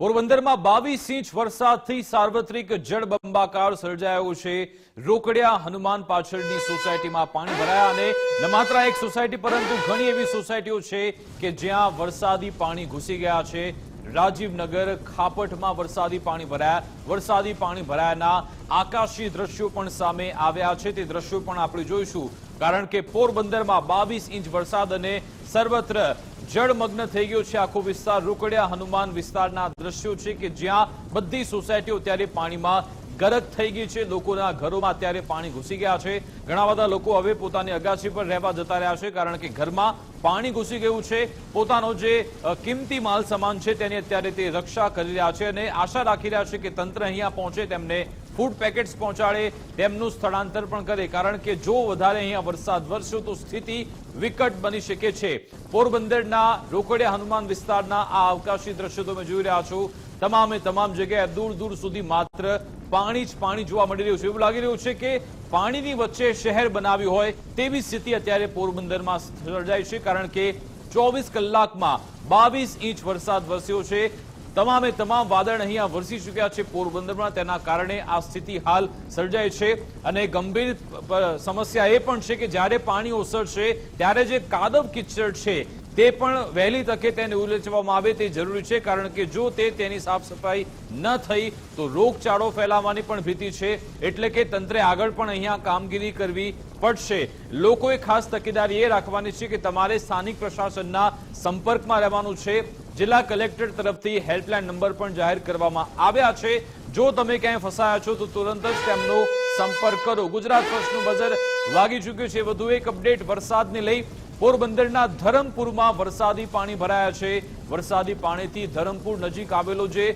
પોરબંદરમાં બાવીસ ઇંચ વરસાદથી સાર્વત્રિક જળબંબાકાર સર્જાયો છે. રોકડિયા હનુમાન પાછળની સોસાયટીમાં પાણી ભરાયા અને ન માત્ર એક સોસાયટી પરંતુ ઘણી એવી સોસાયટીઓ છે કે જ્યાં વરસાદી પાણી ઘૂસી ગયા છે. રાજીવનગર ખાપટમાં વરસાદી પાણી ભરાયા. વરસાદી પાણી ભરાયાના આકાશી દ્રશ્યો પણ સામે આવ્યા છે. તે દ્રશ્યો પણ આપણે જોઈશું. કારણ કે પોરબંદરમાં બાવીસ ઇંચ વરસાદ અને સર્વત્ર જળમગ્ન થઈ ગયો છે આખો વિસ્તાર. રોકડિયા હનુમાન વિસ્તારના દ્રશ્યો છે કે જ્યાં બધી સોસાયટીઓ ત્યારે પાણીમાં ગરક થઈ ગઈ છે. લોકોના ઘરોમાં અત્યારે પાણી ઘૂસી ગયા છે. ઘણા બધા લોકો હવે પોતાની અગાસી પર રહેવા જતા રહ્યા છે, કારણ કે ઘરમાં પાણી ઘૂસી ગયું છે. પોતાનો જે કિંમતી માલ સામાન છે તેની અત્યારે તે રક્ષા કરી રહ્યા છે અને આશા રાખી રહ્યા છે કે તંત્ર અહીંયા પહોંચે તેમને ફૂડ પેકેટ્સ પહોંચાડે, તેમનું સ્થળાંતર પણ કરે. કારણ કે જો વધારે અહીંયા વરસાદ વરસ્યો તો સ્થિતિ વિકટ બની શકે છે. પોરબંદરના રોકડિયા હનુમાન વિસ્તારના આ અવકાશી દ્રશ્યો તમે જોઈ રહ્યા છો. તમામે તમામ જગ્યાએ દૂર દૂર સુધી માત્ર પાણી જ પાણી જોવા મળી રહ્યું છે. એવું લાગી રહ્યું છે કે પાણીની વચ્ચે શહેર બનાવ્યું હોય તેવી સ્થિતિ અત્યારે પોરબંદરમાં સર્જાય છે. કારણ કે ચોવીસ કલાકમાં બાવીસ ઇંચ વરસાદ વરસ્યો છે. તમામે તમામ વાદળ અહીંયા વરસી ચૂક્યા છે પોરબંદરમાં. તેના કારણે આ સ્થિતિ હાલ સર્જાય છે અને ગંભીર સમસ્યા એ પણ છે કે જ્યારે પાણી ઓસરશે, ત્યારે જે કાદવ કિચડ છે તે પણ વહેલી તકે તેને ઉલેચવામાં આવે તે જરૂરી છે. કારણ કે જો તે તેની સાફ સફાઈ ન થઈ, તો રોગચાળો ફેલાવાની પણ ભીતિ છે. એટલે કે તંત્રે આગળ પણ અહીંયા કામગીરી કરવી પડશે. લોકોએ ખાસ તકેદારી એ રાખવાની છે કે તમારે સ્થાનિક પ્રશાસનના સંપર્કમાં રહેવાનું છે. જિલ્લા કલેક્ટર તરફથી હેલ્પલાઇન નંબર પણ જાહેર કરવામાં આવ્યા છે. જો તમે ક્યાંય ફસાયા છો, તો તુરંત જ તેમનો સંપર્ક કરો. ગુજરાત ફર્સ્ટનું બજાર વાગી ચૂક્યું છે. વધુ એક અપડેટ વરસાદને લઈ પોરબંદરના ધરમપુરમાં વરસાદી પાણી ભરાયા છે. વરસાદી પાણીથી ધરમપુર નજીક આવેલો જે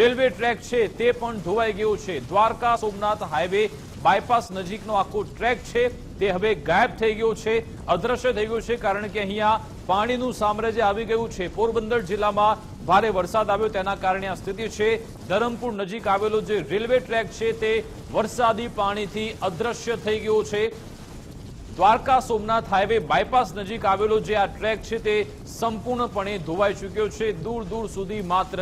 રેલવે ટ્રેક છે, તે પણ ધોવાઈ ગયો છે. દ્વારકા સોમનાથ હાઈવે બાયપાસ નજીકનો આખો ટ્રેક છે. તે હવે ગાયબ થઈ ગયો છે. અદ્રશ્ય થઈ ગયો છે કારણ કે અહીંયા પાણીનું સામ્રાજ્ય આવી ગયું છે. પોરબંદર જિલ્લામાં ભારે વરસાદ આવ્યો. તેના કારણે આ સ્થિતિ છે. ધરમપુર નજીક આવેલો જે રેલવે ટ્રેક છે તે વરસાદી પાણીથી અદ્રશ્ય થઈ ગયો છે. દ્વારકા સોમનાથ હાઈવે બાયપાસ નજીક આવેલો જે આ ટ્રેક છે તે સંપૂર્ણપણે ધોવાઈ ચૂક્યો છે. દૂર દૂર સુધી માત્ર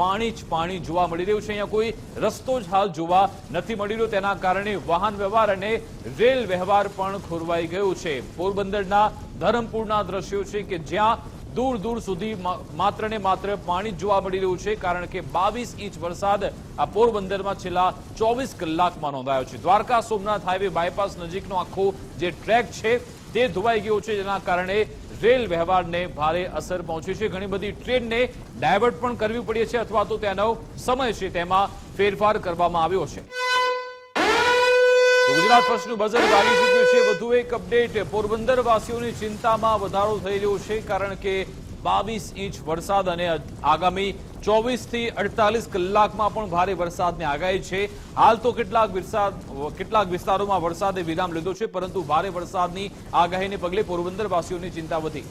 પાણી જ પાણી જોવા મળી રહ્યું છે. અહીંયા કોઈ રસ્તો જ હાલ જોવા નથી મળી રહ્યો. તેના કારણે વાહન વ્યવહાર અને રેલ વ્યવહાર પણ ખોરવાઈ ગયો છે. પોરબંદરના ધરમપુરના દ્રશ્યો છે કે જ્યાં દૂર દૂર સુધી માત્ર ને માત્ર પાણી જોવા મળી રહ્યું છે, કારણ કે બાવીસ ઇંચ વરસાદ આ પોરબંદરમાં છેલ્લા ચોવીસ કલાકમાં નોંધાયો છે. દ્વારકા સોમનાથ હાઈવે બાયપાસ નજીકનો આખો જે ટ્રેક છે તે ધોવાઈ ગયો છે. જેના કારણે રેલ વ્યવહારને ભારે અસર પહોંચી છે. ઘણી બધી ટ્રેનને ડાયવર્ટ પણ કરવી પડી છે અથવા તો તેનો સમય છે તેમાં ફેરફાર કરવામાં આવ્યો છે. ગુજરાત ફર્સ્ટનું બજર વાગી ચૂક્યું છે. વધુ એક અપડેટ પોરબંદર વાસીઓની ચિંતામાં વધારો થઈ રહ્યો છે કારણ કે બાવીસ ઇંચ વરસાદ અને આગામી ચોવીસથી અડતાલીસ કલાકમાં પણ ભારે વરસાદની આગાહી છે. હાલ તો કેટલાક વિસ્તાર કેટલાક વિસ્તારોમાં વરસાદે વિરામ લીધો છે, પરંતુ ભારે વરસાદની આગાહીને પગલે પોરબંદરવાસીઓની ચિંતા વધી.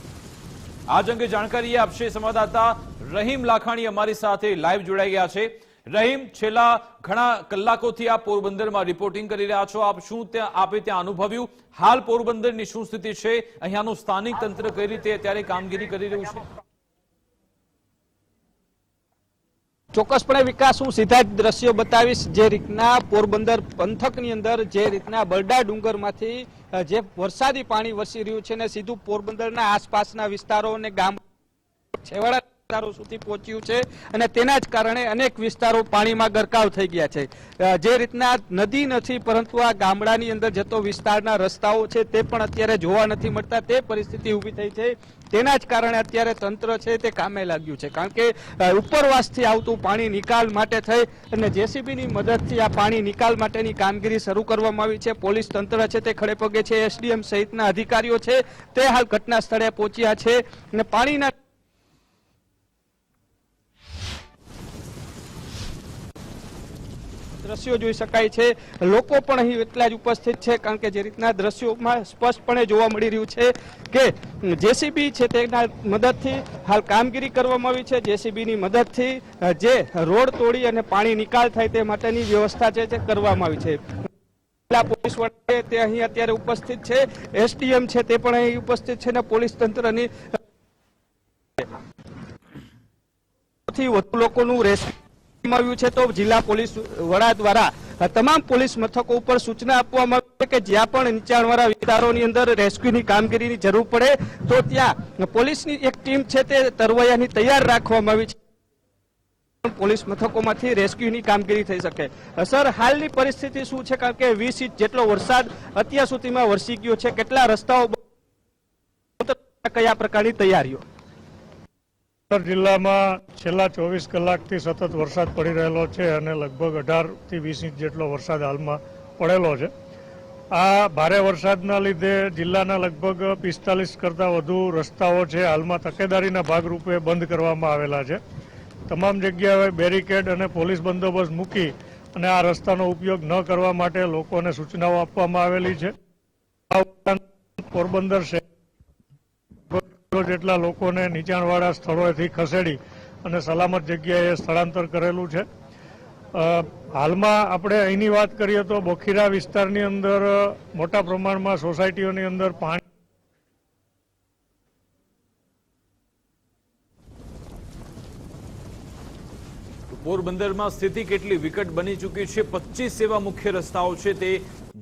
આજ અંગે જાણકારી આપશે સંવાદદાતા રહીમ લાખાણી અમારી સાથે લાઈવ જોડાઈ ગયા છે. રહીમ, છેલ્લા ઘણા કલાકોથી આપ પોરબંદરમાં રિપોર્ટિંગ કરી રહ્યા છો. આપ શું ત્યાં, આપે ત્યાં અનુભવ્યું? હાલ પોરબંદરની શું સ્થિતિ છે? અહીંયાનું સ્થાનિક તંત્ર કઈ રીતે અત્યારે કામગીરી કરી રહ્યું છે? ચોક્કસપણે વિકાસ હું સીધા જ દ્રશ્યો બતાવીશ. જે રીતના પોરબંદર પંથકની અંદર, જે રીતના બરડા ડુંગરમાંથી જે વરસાદી પાણી વરસી રહ્યું છે ને સીધું પોરબંદરના આસપાસના વિસ્તારો અને ગામ છેવાડા વિસ્તારો સુધી પહોંચ્યું છે અને તેના જ કારણે અનેક વિસ્તારો પાણીમાં ગરકાવ થઈ ગયા છે. જે રીતના નદી નથી, પરંતુ આ ગામડાની અંદર જતો વિસ્તારના રસ્તાઓ છે તે પણ અત્યારે જોવા નથી મળતા. તે પરિસ્થિતિ ઊભી થઈ છે. તેના જ કારણે અત્યારે તંત્ર છે તે કામે લાગ્યું છે. કારણ કે ઉપરવાસથી આવતું પાણી નિકાલ માટે થઈ અને જેસીબીની મદદથી આ પાણી નિકાલ માટેની કામગીરી શરૂ કરવામાં આવી છે. પોલીસ તંત્ર છે તે ખડેપગે છે. એસડીએમ સહિતના અધિકારીઓ છે તે હાલ ઘટના સ્થળે પહોંચ્યા છે અને પાણીના દ્રશ્યો જોઈ શકાય છે. લોકો પણ અહીં એટલા જ ઉપસ્થિત છે કારણ કે જે રીતના દ્રશ્યોમાં સ્પષ્ટપણે જોવા મળી રહ્યું છે કે જેસીબી છે તેના મદદથી હાલ કામગીરી કરવામાં આવી છે. જેસીબીની મદદથી જે રોડ તોડી અને પાણી નિકાલ થાય તે માટેની વ્યવસ્થા છે તે કરવામાં આવી છે. પોલીસ વડા તે અહીં અત્યારે ઉપસ્થિત છે. એસડીએમ છે તે પણ અહીં ઉપસ્થિત છે અને પોલીસ તંત્રની વધુ લોકોનું રેસ્ક્યુ રાખવામાં આવી છે. પોલીસ મથકોમાંથી રેસ્ક્યુની કામગીરી થઈ શકે. સર, હાલની પરિસ્થિતિ શું છે? કારણ કે વીસ ઇંચ જેટલો વરસાદ અત્યાર સુધીમાં વરસી ગયો છે. કેટલા રસ્તાઓ કયા પ્રકારની તૈયારીઓ? જિલ્લામાં છેલ્લા ચોવીસ કલાકથી સતત વરસાદ પડી રહેલો છે અને લગભગ અઢારથી વીસ ઇંચ જેટલો વરસાદ હાલમાં પડેલો છે. આ ભારે વરસાદના લીધે જિલ્લાના લગભગ પિસ્તાલીસ કરતાં વધુ રસ્તાઓ છે હાલમાં તકેદારીના ભાગરૂપે બંધ કરવામાં આવેલા છે. તમામ જગ્યાએ બેરિકેડ અને પોલીસ બંદોબસ્ત મૂકી અને આ રસ્તાનો ઉપયોગ ન કરવા માટે લોકોને સૂચનાઓ આપવામાં આવેલી છે. પોરબંદર શહેર જેટલા લોકોને નીચાણવાળા સ્થળોએથી ખસેડી અને સલામત જગ્યાએ સ્થળાંતર કરેલું છે. હાલમાં આપણે અહીંની વાત કરીએ તો બોખીરા વિસ્તારની અંદર મોટા પ્રમાણમાં સોસાયટીઓની અંદર પાણી પોરબંદરમાં સ્થિતિ કેટલી વિકટ બની ચૂકી છે? પચીસ એવા મુખ્ય રસ્તાઓ છે તે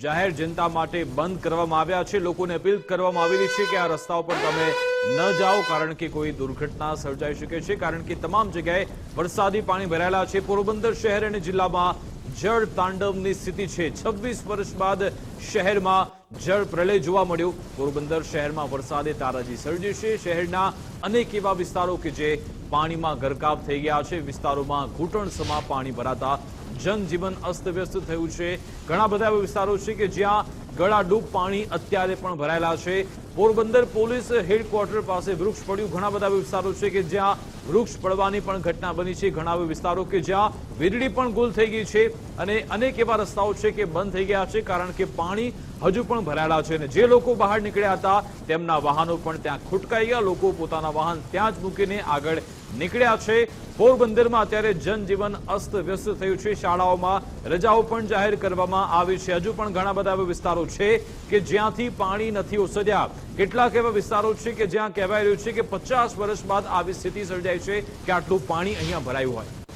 જાહેર જનતા માટે બંધ કરવામાં આવ્યા છે. લોકોને અપીલ કરવામાં આવેલી છે કે આ રસ્તાઓ પર તમે ન જાઓ કારણ કે કોઈ દુર્ઘટના સર્જાઈ શકે છે, કારણ કે તમામ જગ્યાએ વરસાદી પાણી ભરાયેલા છે. પોરબંદર શહેર અને જિલ્લામાં જળ તાંડવની સ્થિતિ છે. છવ્વીસ વર્ષ બાદ શહેરમાં જળ પ્રલય જોવા મળ્યો. પોરબંદર શહેરમાં વરસાદે તારાજી સર્જી છે. શહેરના અનેક એવા વિસ્તારો કે જે પાણીમાં ગરકાવ થઈ ગયા છે. વિસ્તારોમાં ઘૂંટણ સમા પાણી ભરાતા જનજીવન અસ્તવ્યસ્ત થયું છે. ઘણા બધા એવા વિસ્તારો છે કે જ્યાં ગળાડૂબ પાણી અત્યારે પણ ભરાયેલા છે. પોરબંદર પોલીસ હેડક્વાર્ટર પાસે વૃક્ષ પડ્યું. ઘણા બધા વિસ્તારો છે કે જ્યાં વૃક્ષ પડવાની પણ ઘટના બની છે. ઘણા વિસ્તારો કે જ્યાં વીજળી પણ ગુલ થઈ ગઈ છે. અને અનેક એવા રસ્તાઓ છે કે બંધ થઈ ગયા છે, કારણ કે પાણી હજુ પણ ભરાયેલા છે અને જે લોકો બહાર નીકળ્યા હતા, તેમના વાહનો પણ ત્યાં ખૂટકાઈ ગયા. લોકો પોતાના વાહન ત્યાં જ મૂકીને આગળ નીકળ્યા છે. પોરબંદરમાં અત્યારે જનજીવન અસ્ત વ્યસ્ત થયું છે. શાળાઓમાં રજાઓ પણ જાહેર કરવામાં આવી છે. હજુ પણ ઘણા બધા એવા વિસ્તારો છે કે જ્યાંથી પાણી નથી ઓસર્યા. કેટલાક એવા વિસ્તારો છે કે જ્યાં કહેવાય રહ્યું છે કે પચાસ વર્ષ બાદ આવી સ્થિતિ સર્જાય છે કે આટલું પાણી અહીંયા ભરાયું હોય.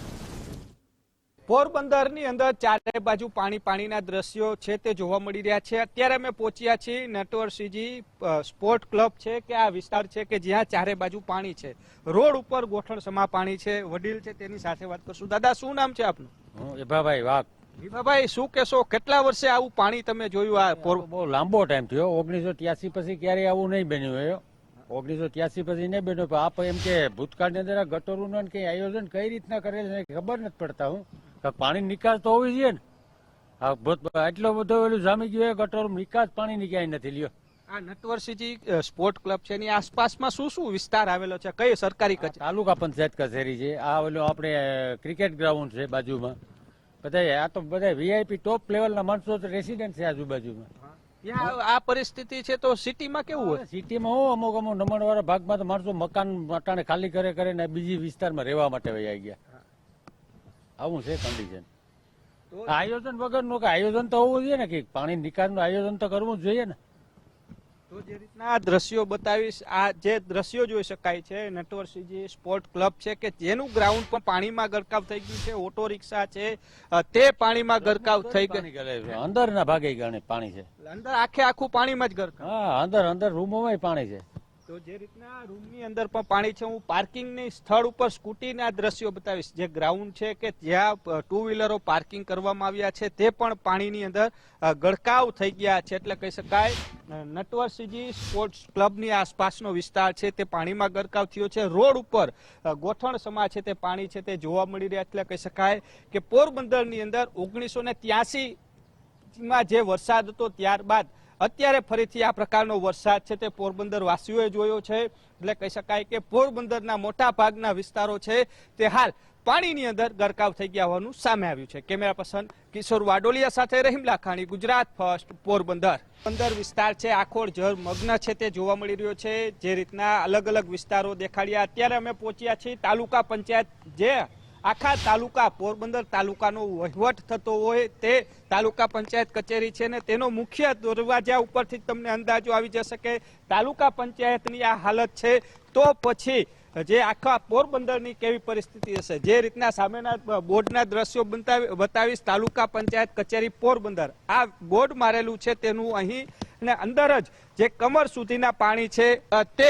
પોરબંદરની અંદર ચારે બાજુ પાણી પાણીના દ્રશ્યો છે તે જોવા મળી રહ્યા છે. અત્યારે અમે પહોંચ્યા છીએ નટવરસિંહજી સ્પોર્ટ ક્લબ છે કે આ વિસ્તાર છે કે જ્યાં ચારે બાજુ પાણી છે. રોડ ઉપર ગોઠણ સમા પાણી છે વડીલ છે તેની સાથે વાત કરશું. દાદા શું નામ છે આપનું? હું વાત વિભાભાઈ શું કહેશો? કેટલા વર્ષે આવું પાણી તમે જોયું આ બહુ લાંબો ટાઈમ થયો. ઓગણીસો ત્યાસી પછી ક્યારેય આવું નહીં બન્યું ઓગણીસો ત્યાસી પછી નહીં બન્યું આપ એમ કે ભૂતકાળની અંદર આ ગટરોનું કઈ આયોજન કઈ રીતના કરેલ છે ખબર નથી પડતા હું. પાણી નિકાસ તો હોવી જોઈએ ને. હા ભૂત- બધો જામી ગયો ગટર નિકાસ પાણી ક્યાંય નથી લ્યો. આ નટવરસિંહજી સ્પોર્ટ ક્લબ છે એની આસપાસમાં શું શું વિસ્તાર આવેલો છે? કઈ સરકારી તાલુકા પંચાયત કચેરી છે. આ ઓલું આપણે ક્રિકેટ ગ્રાઉન્ડ છે બાજુમાં. બધા આ તો બધા વીઆઈપી ટોપ લેવલના માણસો તો રેસિડેન્ટ છે આજુબાજુમાં. આ પરિસ્થિતિ છે તો સિટીમાં કેવું હોય? સિટીમાં હું અમુક અમુક નમણવાળા ભાગમાં તો માણસો મકાન મટાણે ખાલી કરે કરે ને બીજી વિસ્તારમાં રહેવા માટે વહી ગયા. આવું છે કન્ડિશન તો- આયોજન વગરનું કે આયોજન તો હોવું જોઈએ ને કે પાણી નિકાલનું આયોજન તો કરવું જ જોઈએ ને. તો જે રીતના આ દ્રશ્યો બતાવીશ આ જે દ્રશ્યો જોઈ શકાય છે નટવરસિંહજી સ્પોર્ટ ક્લબ છે કે જેનું ગ્રાઉન્ડ પણ પાણીમાં ગરકાવ થઈ ગયું છે ઓટો રિક્ષા છે તે પાણીમાં ગરકાવ થઈ ગળે અંદરના ભાગે ગણે પાણી છે. અંદર આખે આખું પાણીમાં જ ગરકાવ. હા અંદર અંદર રૂમોમાં પાણી છે. તો જે રીતના રૂમની અંદર પણ પાણી છે, હું પાર્કિંગની સ્થળ ઉપર સ્કૂટીના દ્રશ્યો બતાવીશ. જે ગ્રાઉન્ડ છે કે જ્યાં ટુ વ્હીલરો પાર્કિંગ કરવામાં આવ્યા છે, તે પણ પાણીની અંદર ગળકાવ થઈ ગયા છે. એટલે કહી શકાય નટવરસિંહજી સ્પોર્ટ્સ ક્લબની આસપાસનો વિસ્તાર છે, તે પાણીમાં ગરકાવ થયો છે. રોડ ઉપર ગોઠણ સમા છે, તે પાણી છે, તે જોવા મળી રહ્યા એટલે કહી શકાય કે પોરબંદરની અંદર ઓગણીસો ને ત્યાસી માં જે વરસાદ હતો, ત્યારબાદ અત્યારે ફરીથી આ પ્રકારનો વરસાદ છે તે પોરબંદર વાસીઓએ જોયો છે. એટલે કહી શકાય કે પોરબંદરના મોટા ભાગના વિસ્તારો છે તે હાલ પાણીની અંદર ગરકાવ થઈ ગયા હોવાનું સામે આવ્યું છે. કેમેરા પર્સન કિશોર વાડોલિયા સાથે રહીમ લાખાણી, ગુજરાત ફર્સ્ટ પોરબંદર. પંદર વિસ્તાર છે આખોડ જળ મગ્ન છે તે જોવા મળી રહ્યો છે. જે રીતના અલગ અલગ વિસ્તારો દેખાડ્યા. અત્યારે અમે પહોંચ્યા છીએ તાલુકા પંચાયત જે આખા તાલુકા પોરબંદર તાલુકાનો વહીવટ થતો હોય તે તાલુકા પંચાયત કચેરી છે ને તેનો મુખ્ય દરવાજા ઉપરથી તમને અંદાજો આવી જશે કે તાલુકા પંચાયતની આ હાલત છે. તો પછી જે આખા પોરબંદરની કેવી પરિસ્થિતિ હશે? જે રીતના સામેના બોર્ડના દ્રશ્યો બતાવી બતાવીશ તાલુકા પંચાયત કચેરી પોરબંદર. આ બોર્ડ મારેલું છે તેનું અહીં અને અંદર જ જે કમર સુધીના પાણી છે તે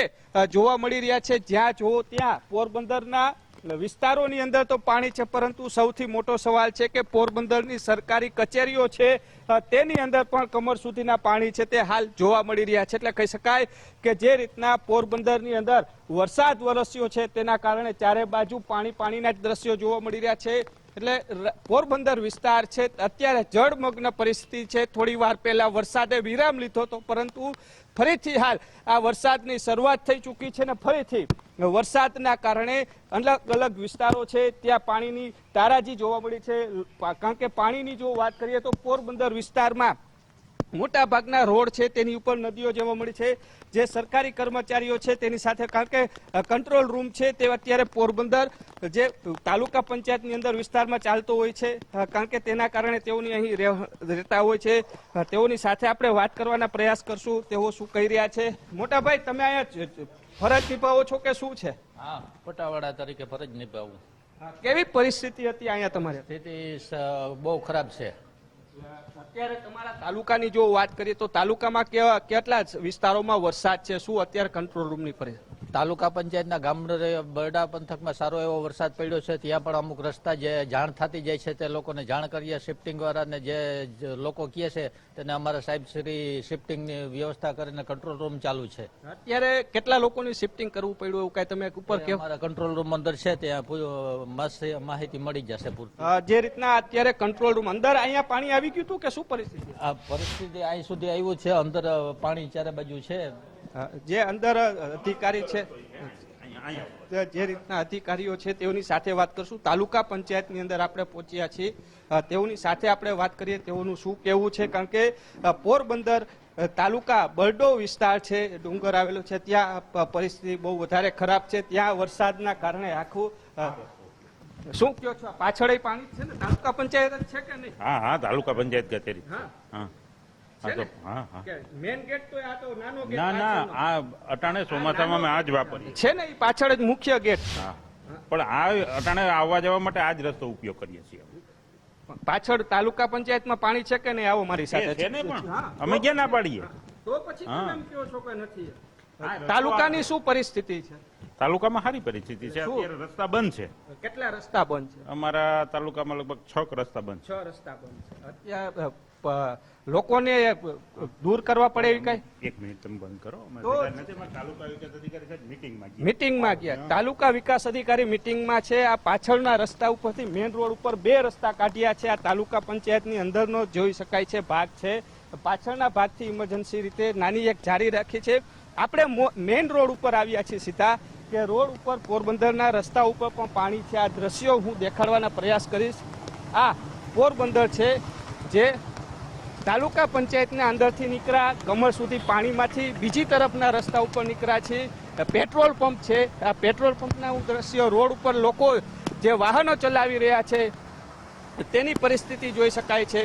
જોવા મળી રહ્યા છે. જ્યાં જુઓ ત્યાં પોરબંદરના વિસ્તારોની અંદર તો પાણી છે, પરંતુ સૌથી મોટો સવાલ છે કે પોરબંદરની સરકારી કચેરીઓ છે તેની અંદર પણ કમર સુધીના પાણી છે, તે હાલ જોવા મળી રહ્યા છે. એટલે કહી શકાય કે જે રીતના પોરબંદરની અંદર વરસાદ વરસ્યો છે, તેના કારણે ચારે બાજુ પાણી પાણીના જ દ્રશ્યો જોવા મળી રહ્યા છે. એટલે પોરબંદર વિસ્તાર છે, અત્યારે જળમગ્ન પરિસ્થિતિ છે. થોડી વાર પહેલા વરસાદે વિરામ લીધો હતો, પરંતુ ફરીથી હાલ આ વરસાદની શરૂઆત થઈ ચૂકી છે ને ફરીથી વરસાદના કારણે અલગ અલગ વિસ્તારો છે, ત્યાં પાણીની તારાજી જોવા મળી છે. કારણ કે પાણીની જો વાત કરીએ તો પોરબંદર વિસ્તારમાં મોટા ભાગના રોડ છે તેની ઉપર નદીઓ જોવા મળી છે. જે સરકારી કર્મચારીઓ છે તેની સાથે કારણ કે કંટ્રોલ રૂમ છે તે અત્યારે પોરબંદર જે તાલુકા પંચાયતની અંદર વિસ્તારમાં ચાલતો હોય છે. કારણ કે તેના કારણે તેઓની અહીં રહેતા હોય છે. તેઓની સાથે આપણે વાત કરવાના પ્રયાસ કરશું. તેઓ શું કહી રહ્યા છે? મોટાભાઈ તમે અહીંયા ફરજ નિભાવો છો કે શું છે? હા પટાવાળા તરીકે ફરજ નિભાવું. કેવી પરિસ્થિતિ હતી અહીંયા તમારે? સ્થિતિ બહુ ખરાબ છે. અત્યારે તમારા તાલુકાની જો વાત કરીએ તો તાલુકામાં કેટલા વિસ્તારોમાં વરસાદ છે? શું અત્યારે કંટ્રોલ રૂમની પરિસ્થિતિ? તાલુકા પંચાયતના ગામડા બરડા પંથકમાં સારો એવો વરસાદ પડ્યો છે. ત્યાં પણ અમુક રસ્તા જે જાણ થતી જાય છે તે લોકોને જાણ કરીએ. શિફ્ટિંગ વાળાને જે લોકો કહે છે તેને અમારા સાહેબ શ્રી શિફ્ટિંગની વ્યવસ્થા કરીને કંટ્રોલ રૂમ ચાલુ છે. અત્યારે કેટલા લોકોની શિફ્ટિંગ કરવું પડ્યું એવું કઈ તમે ઉપર અમારા કંટ્રોલ રૂમ અંદર છે. ત્યાં માહિતી મળી જશે જે રીતના અત્યારે કંટ્રોલ રૂમ અંદર અહીંયા પાણી આવી ગયું હતું કે શું પરિસ્થિતિ? આ પરિસ્થિતિ અહીં સુધી આવ્યું છે. અંદર પાણી ચારે બાજુ છે. જે અંદર અધિકારી છે જે રીતના અધિકારીઓ છે તેઓની સાથે વાત કરશું. તાલુકા પંચાયતની અંદર આપણે પહોંચ્યા છીએ. તેઓની સાથે આપણે વાત કરીએ તેઓનું શું કહેવું છે? કારણ કે પોરબંદર તાલુકા બરડો વિસ્તાર છે ડુંગર આવેલો છે. ત્યાં પરિસ્થિતિ બહુ વધારે ખરાબ છે. ત્યાં વરસાદના કારણે આખું શું કયો છો? પાછળ પાણી છે ને? તાલુકા પંચાયત છે કે નહીં? હા હા તાલુકા પંચાયત કચેરી. હા. ને? હા હા. કે મેન ગેટ તો આ તો નાનો ગેટ ના ના આ અટાણે ચોમાસામાં અમે આ જ વાપરીએ. છે ને એ પાછળ જ મુખ્ય ગેટ હા. પણ આ અટાણે આવવા જવા માટે આ જ રસ્તો ઉપયોગ કરીએ છીએ પાછળ તાલુકા પંચાયતમાં પાણી છે કે નહીં આવો મારી સાથે છે ને પણ. અમે ક્યાં ના પાડીએ? તો પછી તમે કહો છો કે નથી. તાલુકાની શું પરિસ્થિતિ છે? તાલુકામાં સારી પરિસ્થિતિ છે. અત્યારે રસ્તા બંધ છે. કેટલા રસ્તા બંધ છે? અમારા તાલુકામાં લગભગ છ રસ્તા બંધ છ રસ્તા બંધ છે. અત્યારે લોકોને દૂર કરવા પડે એવી કઈ? એક મિનિટ તમે બંધ કરો. મિટિંગમાં ગયા. તાલુકા વિકાસ અધિકારી મિટિંગમાં છે. આ પાછળના રસ્તા ઉપરથી મેઇન રોડ ઉપર બે રસ્તા કાઢ્યા છે. આ તાલુકા પંચાયતની અંદરનો જોઈ શકાય છે ભાગ છે. પાછળના ભાગથી ઇમરજન્સી રીતે નાની એક જારી રાખી છે. આપણે મેઇન રોડ ઉપર આવ્યા છીએ સીધા કે રોડ ઉપર પોરબંદરના રસ્તા ઉપર પણ પાણી છે. આ દ્રશ્યો હું દેખાડવાના પ્રયાસ કરીશ. આ પોરબંદર છે જે તાલુકા પંચાયતના અંદરથી નીકળ્યા, કમર સુધી પાણીમાંથી બીજી તરફના રસ્તા ઉપર નીકળ્યા છે પેટ્રોલ પંપ છે. આ પેટ્રોલ પંપના દ્રશ્ય રોડ ઉપર લોકો જે વાહનો ચલાવી રહ્યા છે, તેની પરિસ્થિતિ જોઈ શકાય છે.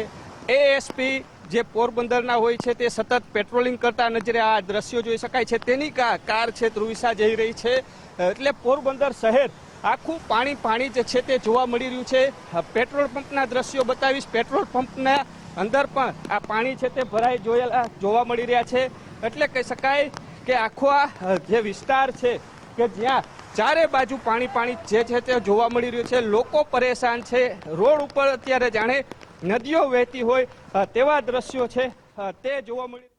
એએસપી જે પોરબંદરના હોય છે, તે સતત પેટ્રોલિંગ કરતા નજરે આ દ્રશ્યો જોઈ શકાય છે. તેની કાર છે, ધ્રુવિસા જઈ રહી છે. એટલે પોરબંદર શહેર આખું પાણી પાણી જે છે તે જોવા મળી રહ્યું છે. પેટ્રોલ પંપના દ્રશ્યો બતાવીશ. પેટ્રોલ પંપના અંદર પણ આ પાણી છે તે ભરાઈ જોયેલા જોવા મળી રહ્યા છે. એટલે કહી શકાય કે આખો આ જે વિસ્તાર છે કે જ્યાં ચારે બાજુ પાણી પાણી જે છે તે જોવા મળી રહ્યું છે. લોકો પરેશાન છે. રોડ ઉપર અત્યારે જાણે નદીઓ વહેતી હોય તેવા દ્રશ્યો છે. તે જોવા મળી